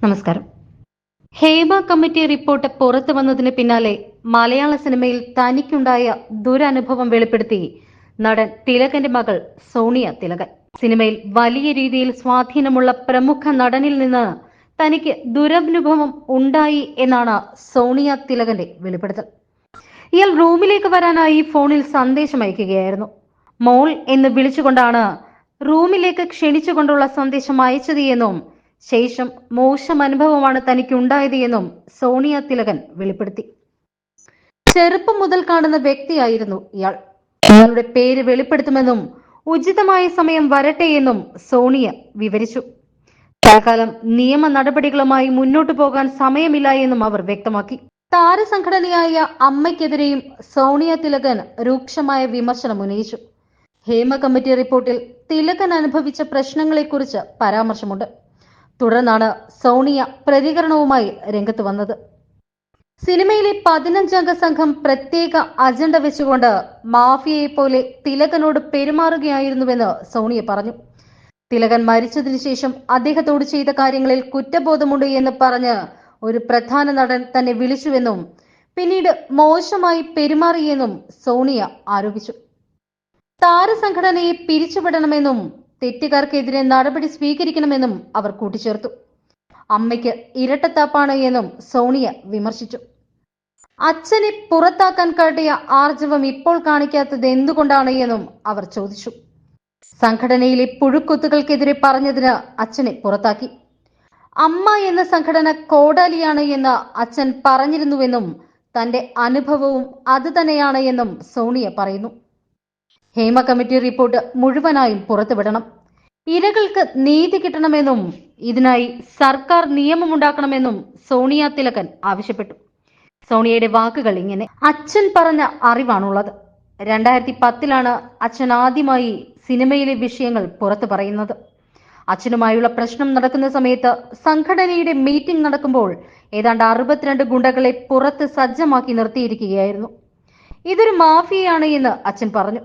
നമസ്കാരം. Hema committee report പുറത്തു വന്നതിന് പിന്നാലെ മലയാള സിനിമയിൽ തനിക്കുണ്ടായ ദുരനുഭവം വെളിപ്പെടുത്തി നടൻ തിലകന്റെ മകൾ സോണിയ തിലകൻ. സിനിമയിൽ വലിയ രീതിയിൽ സ്വാധീനമുള്ള പ്രമുഖ നടനിൽ നിന്ന് തനിക്ക് ദുരനുഭവം ഉണ്ടായി എന്നാണ് സോണിയ തിലകന്റെ വെളിപ്പെടുത്തൽ. ഇയാൾ റൂമിലേക്ക് വരാനായി ഫോണിൽ സന്ദേശം അയക്കുകയായിരുന്നു. മോൾ എന്ന് വിളിച്ചുകൊണ്ടാണ് റൂമിലേക്ക് ക്ഷണിച്ചുകൊണ്ടുള്ള സന്ദേശം അയച്ചത് എന്നും ശേഷം മോശം അനുഭവമാണ് തനിക്ക് ഉണ്ടായത് എന്നും സോണിയ തിലകൻ വെളിപ്പെടുത്തി. ചെറുപ്പം മുതൽ കാണുന്ന വ്യക്തിയായിരുന്നു ഇയാൾ. ഇയാളുടെ പേര് വെളിപ്പെടുത്തുമെന്നും ഉചിതമായ സമയം വരട്ടെ എന്നും സോണിയ വിവരിച്ചു. തൽക്കാലം നിയമ നടപടികളുമായി മുന്നോട്ടു പോകാൻ സമയമില്ല എന്നും അവർ വ്യക്തമാക്കി. താരസംഘടനയായ അമ്മയ്ക്കെതിരെയും സോണിയ തിലകൻ രൂക്ഷമായ വിമർശനം ഉന്നയിച്ചു. ഹേമ കമ്മിറ്റി റിപ്പോർട്ടിൽ തിലകൻ അനുഭവിച്ച പ്രശ്നങ്ങളെക്കുറിച്ച് പരാമർശമുണ്ട്. തുടർന്നാണ് സോണിയ പ്രതികരണവുമായി രംഗത്ത് വന്നത്. സിനിമയിലെ പതിനഞ്ചംഗ സംഘം പ്രത്യേക അജണ്ട വെച്ചുകൊണ്ട് മാഫിയയെ പോലെ തിലകനോട് പെരുമാറുകയായിരുന്നുവെന്ന് സോണിയ പറഞ്ഞു. തിലകൻ മരിച്ചതിനു ശേഷം അദ്ദേഹത്തോട് ചെയ്ത കാര്യങ്ങളിൽ കുറ്റബോധമുണ്ട് എന്ന് പറഞ്ഞ് ഒരു പ്രധാന നടൻ തന്നെ വിളിച്ചുവെന്നും പിന്നീട് മോശമായി പെരുമാറിയെന്നും സോണിയ ആരോപിച്ചു. താരസംഘടനയെ പിരിച്ചുവിടണമെന്നും തെറ്റുകാർക്കെതിരെ നടപടി സ്വീകരിക്കണമെന്നും അവർ കൂട്ടിച്ചേർത്തു. അമ്മയ്ക്ക് ഇരട്ടത്താപ്പാണ് എന്നും സോണിയ വിമർശിച്ചു. അച്ഛനെ പുറത്താക്കാൻ കാട്ടിയ ആർജവം ഇപ്പോൾ കാണിക്കാത്തത് എന്തുകൊണ്ടാണ് എന്നും അവർ ചോദിച്ചു. സംഘടനയിലെ പുഴുക്കൊത്തുകൾക്കെതിരെ പറഞ്ഞതിന് അച്ഛനെ പുറത്താക്കി. അമ്മ എന്ന സംഘടന കോടാലിയാണ് എന്ന് അച്ഛൻ പറഞ്ഞിരുന്നുവെന്നും തന്റെ അനുഭവവും അത് തന്നെയാണ് എന്നും സോണിയ പറയുന്നു. ഹേമ കമ്മിറ്റി റിപ്പോർട്ട് മുഴുവനായും പുറത്തുവിടണം. ഇരകൾക്ക് നീതി കിട്ടണമെന്നും ഇതിനായി സർക്കാർ നിയമമുണ്ടാക്കണമെന്നും സോണിയ തിലകൻ ആവശ്യപ്പെട്ടു. സോണിയയുടെ വാക്കുകൾ ഇങ്ങനെ. അച്ഛൻ പറഞ്ഞ അറിവാണുള്ളത്. രണ്ടായിരത്തി പത്തിലാണ് അച്ഛൻ ആദ്യമായി സിനിമയിലെ വിഷയങ്ങൾ പുറത്തു പറയുന്നത്. അച്ഛനുമായുള്ള പ്രശ്നം നടക്കുന്ന സമയത്ത് സംഘടനയുടെ മീറ്റിംഗ് നടക്കുമ്പോൾ ഏതാണ്ട് അറുപത്തിരണ്ട് ഗുണ്ടകളെ പുറത്ത് സജ്ജമാക്കി നിർത്തിയിരിക്കുകയായിരുന്നു. ഇതൊരു മാഫിയയാണ് എന്ന് അച്ഛൻ പറഞ്ഞു.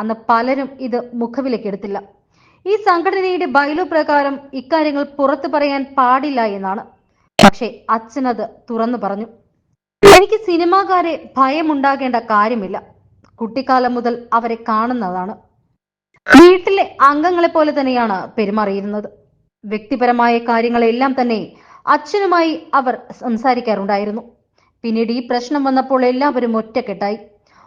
അന്ന് പലരും ഇത് മുഖവിലക്കെടുത്തില്ല ഈ സംഘടനയുടെ ബൈലോ പ്രകാരം ഇക്കാര്യങ്ങൾ പുറത്തു പറയാൻ പാടില്ല എന്നാണ്. പക്ഷേ അച്ഛനത് തുറന്നു പറഞ്ഞു. എനിക്ക് സിനിമാകാരെ ഭയമുണ്ടാകേണ്ട കാര്യമില്ല. കുട്ടിക്കാലം മുതൽ അവരെ കാണുന്നതാണ്. വീട്ടിലെ അംഗങ്ങളെ പോലെ തന്നെയാണ് പെരുമാറിയിരുന്നത്. വ്യക്തിപരമായ കാര്യങ്ങളെല്ലാം തന്നെ അച്ഛനുമായി അവർ സംസാരിക്കാറുണ്ടായിരുന്നു. പിന്നീട് ഈ പ്രശ്നം വന്നപ്പോൾ എല്ലാവരും ഒറ്റക്കെട്ടായി.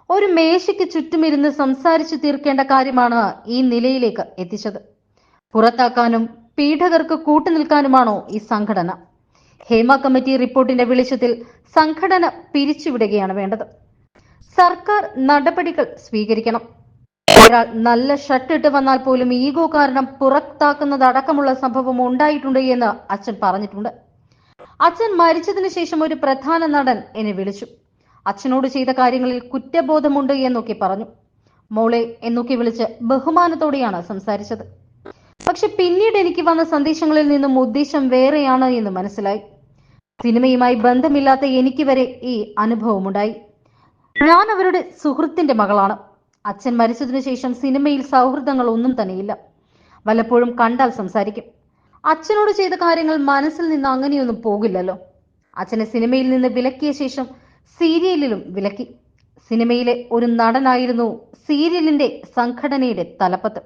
ഒരു മേശയ്ക്ക് ചുറ്റുമിരുന്ന് സംസാരിച്ചു തീർക്കേണ്ട കാര്യമാണ് ഈ നിലയിലേക്ക് എത്തിച്ചത്. പുറത്താക്കാനും പീഡകർക്ക് കൂട്ടുനിൽക്കാനുമാണോ ഈ സംഘടന? ഹേമ കമ്മിറ്റി റിപ്പോർട്ടിന്റെ വെളിച്ചത്തിൽ സംഘടന പിരിച്ചുവിടുകയാണ് വേണ്ടത്. സർക്കാർ നടപടികൾ സ്വീകരിക്കണം. ഒരാൾ നല്ല ഷർട്ട് ഇട്ട് വന്നാൽ പോലും ഈഗോ കാരണം പുറത്താക്കുന്നതടക്കമുള്ള സംഭവം ഉണ്ടായിട്ടുണ്ട് എന്ന് അച്ഛൻ പറഞ്ഞിട്ടുണ്ട്. അച്ഛൻ മരിച്ചതിന് ശേഷം ഒരു പ്രധാന നടൻ എന്നെ വിളിച്ചു. അച്ഛനോട് ചെയ്ത കാര്യങ്ങളിൽ കുറ്റബോധമുണ്ട് എന്നൊക്കെ പറഞ്ഞു. മോളെ എന്നൊക്കെ വിളിച്ച് ബഹുമാനത്തോടെയാണ് സംസാരിച്ചത്. പക്ഷെ പിന്നീട് എനിക്ക് വന്ന സന്ദേശങ്ങളിൽ നിന്നും ഉദ്ദേശം വേറെയാണ് എന്ന് മനസ്സിലായി. സിനിമയുമായി ബന്ധമില്ലാത്ത എനിക്ക് വരെ ഈ അനുഭവമുണ്ടായി. ഞാൻ അവരുടെ സുഹൃത്തിന്റെ മകളാണ്. അച്ഛൻ മരിച്ചതിനു ശേഷം സിനിമയിൽ സൗഹൃദങ്ങൾ ഒന്നും തന്നെയില്ല. വല്ലപ്പോഴും കണ്ടാൽ സംസാരിക്കും. അച്ഛനോട് ചെയ്ത കാര്യങ്ങൾ മനസ്സിൽ നിന്ന് അങ്ങനെയൊന്നും പോകില്ലല്ലോ. അച്ഛനെ സിനിമയിൽ നിന്ന് വിലക്കിയ ശേഷം സീരിയലിലും വിലക്കി. സിനിമയിലെ ഒരു നടനായിരുന്നു സീരിയലിന്റെ സംഘടനയുടെ തലപ്പത്ത്.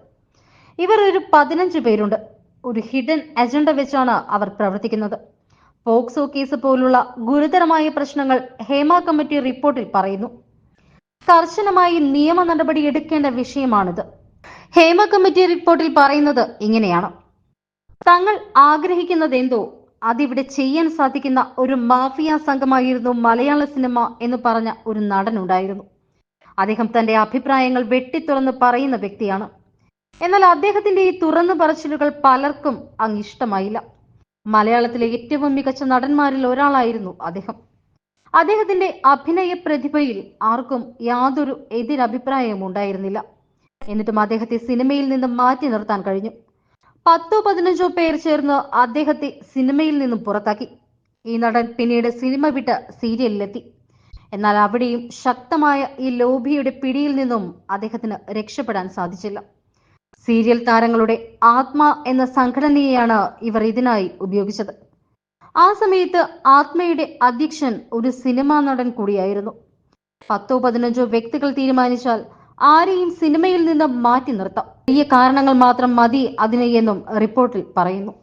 ഇവർ ഒരു പതിനഞ്ച് പേരുണ്ട്. ഒരു ഹിഡൻ അജണ്ട വെച്ചാണ് അവർ പ്രവർത്തിക്കുന്നത്. പോക്സോ കേസ് പോലുള്ള ഗുരുതരമായ പ്രശ്നങ്ങൾ ഹേമ കമ്മിറ്റി റിപ്പോർട്ടിൽ പറയുന്നു. കർശനമായി നിയമ നടപടി എടുക്കേണ്ട വിഷയമാണിത്. ഹേമ കമ്മിറ്റി റിപ്പോർട്ടിൽ പറയുന്നത് ഇങ്ങനെയാണ്. തങ്ങൾ ആഗ്രഹിക്കുന്നത് എന്തോ അതിവിടെ ചെയ്യാൻ സാധിക്കുന്ന ഒരു മാഫിയ സംഘമായിരുന്നു മലയാള സിനിമ എന്ന് പറഞ്ഞ ഒരു നടനുണ്ടായിരുന്നു അദ്ദേഹം തന്റെ അഭിപ്രായങ്ങൾ വെട്ടിത്തുറന്ന് പറയുന്ന വ്യക്തിയാണ്. എന്നാൽ അദ്ദേഹത്തിന്റെ ഈ തുറന്നു പറച്ചിലുകൾ പലർക്കും അങ്ങ് ഇഷ്ടമായില്ല. മലയാളത്തിലെ ഏറ്റവും മികച്ച നടന്മാരിൽ ഒരാളായിരുന്നു അദ്ദേഹം. അദ്ദേഹത്തിന്റെ അഭിനയ പ്രതിഭയിൽ ആർക്കും യാതൊരു എതിരഭിപ്രായവും ഉണ്ടായിരുന്നില്ല. എന്നിട്ടും അദ്ദേഹത്തെ സിനിമയിൽ നിന്ന് മാറ്റി നിർത്താൻ കഴിഞ്ഞു. പത്തോ പതിനഞ്ചോ പേർ ചേർന്ന് അദ്ദേഹത്തെ സിനിമയിൽ നിന്നും പുറത്താക്കി. ഈ നടൻ പിന്നീട് സിനിമ വിട്ട് സീരിയലിലെത്തി. എന്നാൽ അവിടെയും ശക്തമായ ഈ ലോബിയുടെ പിടിയിൽ നിന്നും അദ്ദേഹത്തിന് രക്ഷപ്പെടാൻ സാധിച്ചില്ല. സീരിയൽ താരങ്ങളുടെ ആത്മ എന്ന സംഘടനയെയാണ് ഇവർ ഇതിനായി ഉപയോഗിച്ചത്. ആ സമയത്ത് ആത്മയുടെ അധ്യക്ഷൻ ഒരു സിനിമാ നടൻ കൂടിയായിരുന്നു. പത്തോ പതിനഞ്ചോ വ്യക്തികൾ തീരുമാനിച്ചാൽ ആരെയും സിനിമയിൽ നിന്ന് മാറ്റി നിർത്താം. വലിയ കാരണങ്ങൾ മാത്രം മതി അതിന് എന്നും റിപ്പോർട്ടിൽ പറയുന്നു.